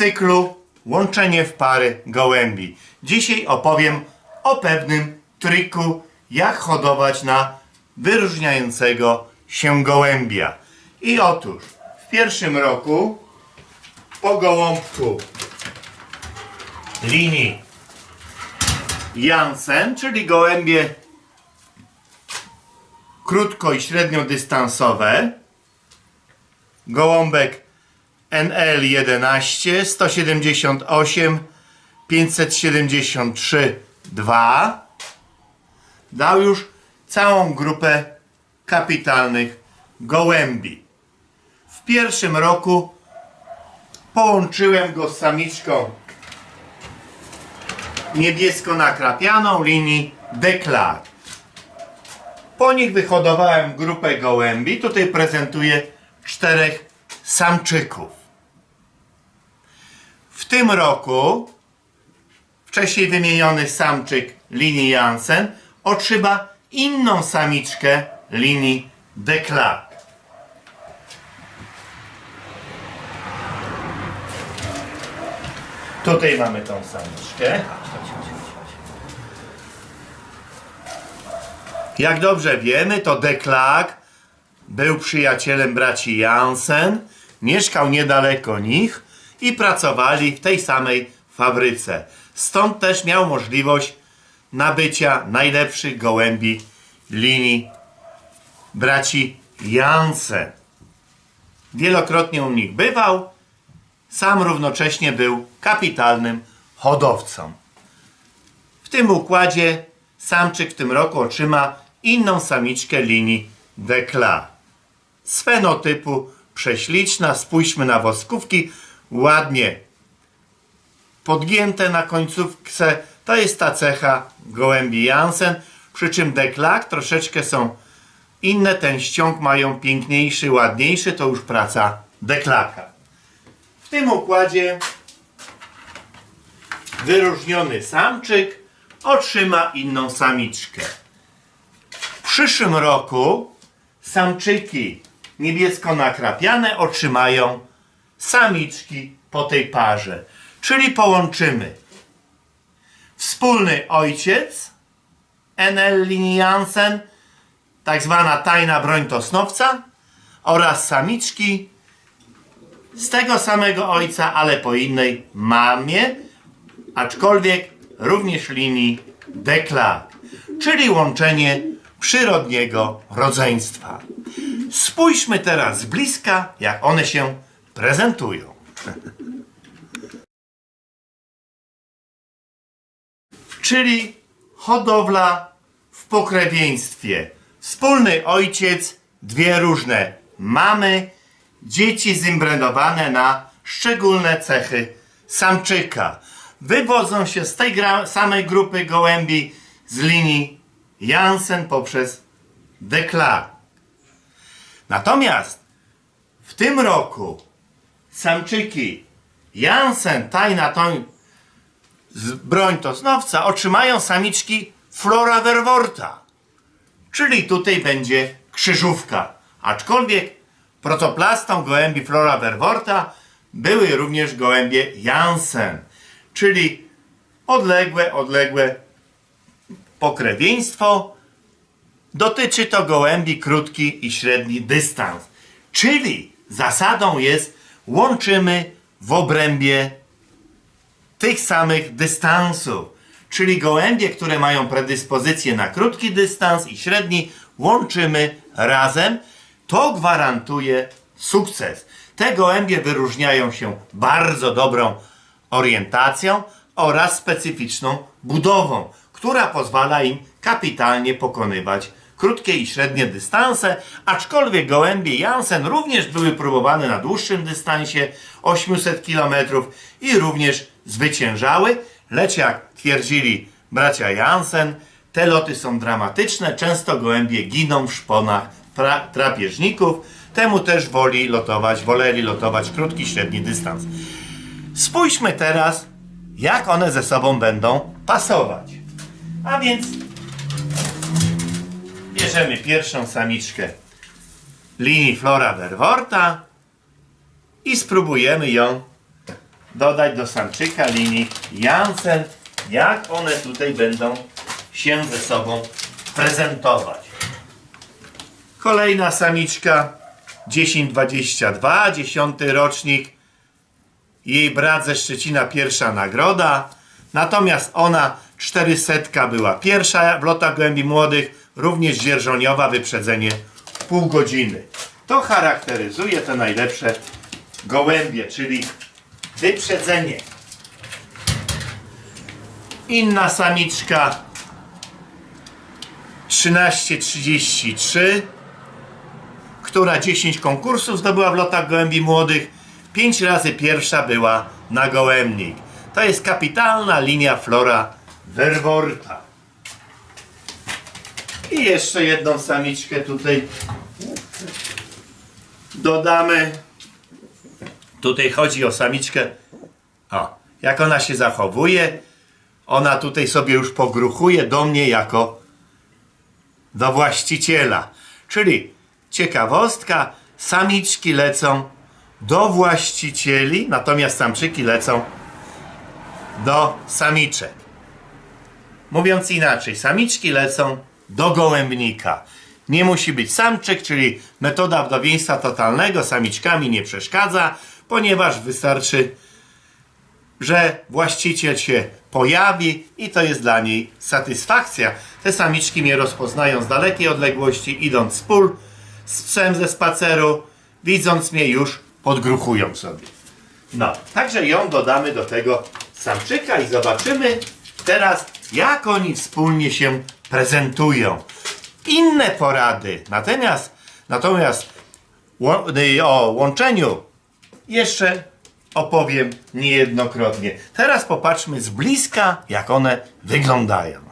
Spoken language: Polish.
cyklu Łączenie w pary gołębi. Dzisiaj opowiem o pewnym triku, jak hodować na wyróżniającego się gołębia. I otóż w pierwszym roku po gołąbku linii Jansen, czyli gołębie krótko i średniodystansowe. Gołąbek NL11 178 573 2 dał już całą grupę kapitalnych gołębi. W pierwszym roku połączyłem go z samiczką niebiesko nakrapianą linii Deklar. Po nich wyhodowałem grupę gołębi. Tutaj prezentuję czterech samczyków. Tym roku wcześniej wymieniony samczyk linii Jansen otrzyma inną samiczkę linii Deklar. Tutaj mamy tą samiczkę. Jak dobrze wiemy, to Deklak był przyjacielem braci Jansen, mieszkał niedaleko nich i pracowali w tej samej fabryce. Stąd też miał możliwość nabycia najlepszych gołębi linii braci Jansen. Wielokrotnie u nich bywał, sam równocześnie był kapitalnym hodowcą. W tym układzie samczyk w tym roku otrzyma inną samiczkę linii Dekla. Z fenotypu prześliczna, spójrzmy na woskówki, ładnie podgięte na końcówce. To jest ta cecha gołębi Jansen, przy czym Deklak troszeczkę są inne, ten ściąg mają piękniejszy, ładniejszy, to już praca Deklaka. W tym układzie wyróżniony samczyk otrzyma inną samiczkę. W przyszłym roku samczyki niebiesko nakrapiane otrzymają samiczki po tej parze. Czyli połączymy wspólny ojciec NL linii Jansen, tak zwana tajna broń tosnowca oraz samiczki z tego samego ojca, ale po innej mamie, aczkolwiek również linii Deklar, czyli łączenie przyrodniego rodzeństwa. Spójrzmy teraz z bliska, jak one się prezentują. Czyli hodowla w pokrewieństwie. Wspólny ojciec, dwie różne mamy, dzieci zimbrenowane na szczególne cechy samczyka. Wywodzą się z tej samej grupy gołębi z linii Jansen poprzez Deklar. Natomiast w tym roku samczyki Jansen, tajna toń broń tosnowca otrzymają samiczki Flora Verworta. Czyli tutaj będzie krzyżówka. Aczkolwiek protoplastą gołębi Flora Verworta były również gołębie Jansen. Czyli odległe, odległe pokrewieństwo. Dotyczy to gołębi krótki i średni dystans. Czyli zasadą jest łączymy w obrębie tych samych dystansów. Czyli gołębie, które mają predyspozycję na krótki dystans i średni, łączymy razem. To gwarantuje sukces. Te gołębie wyróżniają się bardzo dobrą orientacją oraz specyficzną budową, która pozwala im kapitalnie pokonywać krótkie i średnie dystanse, aczkolwiek gołębie Jansen również były próbowane na dłuższym dystansie 800 km i również zwyciężały, lecz jak twierdzili bracia Jansen, te loty są dramatyczne, często gołębie giną w szponach drapieżników, temu też woli lotować, woleli lotować krótki, średni dystans. Spójrzmy teraz, jak one ze sobą będą pasować. A więc bierzemy pierwszą samiczkę linii Flora Verworta i spróbujemy ją dodać do samczyka linii Jansen, jak one tutaj będą się ze sobą prezentować. Kolejna samiczka 1022, 10 rocznik. Jej brat ze Szczecina pierwsza nagroda. Natomiast ona 400 była pierwsza w lotach gołębi młodych, również dzierżoniowa wyprzedzenie pół godziny. To charakteryzuje te najlepsze gołębie, czyli wyprzedzenie. Inna samiczka 1333 która 10 konkursów zdobyła w lotach gołębi młodych, 5 razy pierwsza była na gołębnik. To jest kapitalna linia Flora Verworta. I jeszcze jedną samiczkę tutaj dodamy. Tutaj chodzi o samiczkę. O, jak ona się zachowuje. Ona tutaj sobie już pogruchuje do mnie jako do właściciela. Czyli ciekawostka, samiczki lecą do właścicieli, natomiast samczyki lecą do samiczek. Mówiąc inaczej, samiczki lecą do gołębnika. Nie musi być samczyk, czyli metoda wdowieństwa totalnego samiczkami nie przeszkadza, ponieważ wystarczy że właściciel się pojawi i to jest dla niej satysfakcja. Te samiczki mnie rozpoznają z dalekiej odległości, idąc z pól, z psem ze spaceru, widząc mnie już podgruchują sobie. No, także ją dodamy do tego samczyka i zobaczymy teraz, jak oni wspólnie się prezentują. Inne porady, natomiast, natomiast y, o łączeniu jeszcze opowiem niejednokrotnie. Teraz popatrzmy z bliska, jak one wyglądają.